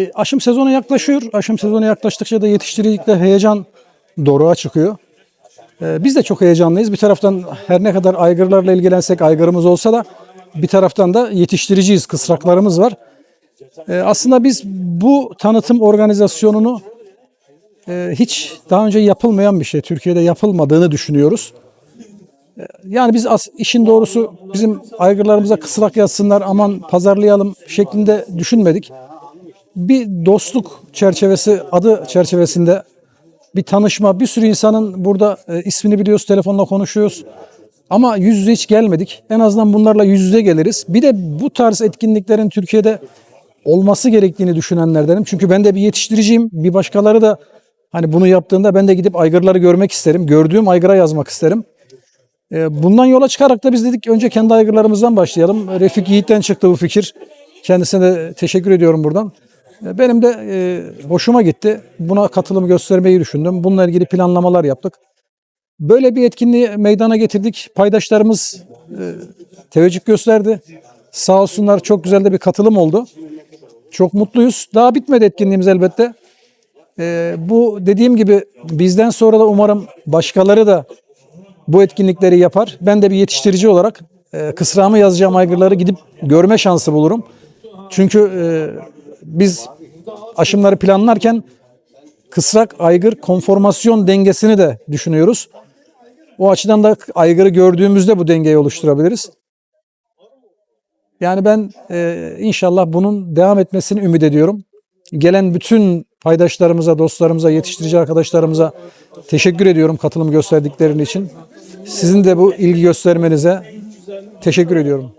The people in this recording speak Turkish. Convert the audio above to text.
E, Aşım sezonu yaklaşıyor. Aşım sezonu yaklaştıkça da yetiştiricilikte heyecan doruğa çıkıyor. E, Biz de çok heyecanlıyız. Bir taraftan her ne kadar aygırlarla ilgilensek aygırımız olsa da bir taraftan da yetiştiriciyiz, kısraklarımız var. E, Aslında biz bu tanıtım organizasyonunu hiç daha önce yapılmayan bir şey. Türkiye'de yapılmadığını düşünüyoruz. Yani biz işin doğrusu bizim aygırlarımıza kısrak yazsınlar aman pazarlayalım şeklinde düşünmedik. Bir dostluk çerçevesi adı çerçevesinde bir tanışma bir sürü insanın burada e, ismini biliyoruz telefonla konuşuyoruz. Ama yüz yüze hiç gelmedik. En azından bunlarla yüz yüze geliriz. Bir de bu tarz etkinliklerin Türkiye'de olması gerektiğini düşünenlerdenim. Çünkü ben de bir yetiştiriciyim. Bir başkaları da hani bunu yaptığında ben de gidip aygırları görmek isterim. Gördüğüm aygıra yazmak isterim. E, Bundan yola çıkarak da biz dedik önce kendi aygırlarımızdan başlayalım. Refik Yiğit'ten çıktı bu fikir. Kendisine de teşekkür ediyorum buradan. E, Benim de e, hoşuma gitti. Buna katılım göstermeyi düşündüm. Bununla ilgili planlamalar yaptık. Böyle bir etkinliği meydana getirdik. Paydaşlarımız e, teveccüh gösterdi. Sağ olsunlar çok güzel de bir katılım oldu. Çok mutluyuz. Daha bitmedi etkinliğimiz elbette. E, bu dediğim gibi bizden sonra da umarım başkaları da bu etkinlikleri yapar. Ben de bir yetiştirici olarak e, kısrağımı yazacağım aygırları gidip görme şansı bulurum. Çünkü e, biz aşımları planlarken kısrak aygır konformasyon dengesini de düşünüyoruz. O açıdan da aygırı gördüğümüzde bu dengeyi oluşturabiliriz. Yani ben e, inşallah bunun devam etmesini ümit ediyorum. Gelen bütün paydaşlarımıza, dostlarımıza, yetiştirici arkadaşlarımıza teşekkür ediyorum katılım gösterdikleri için. Sizin de bu ilgi göstermenize teşekkür ediyorum.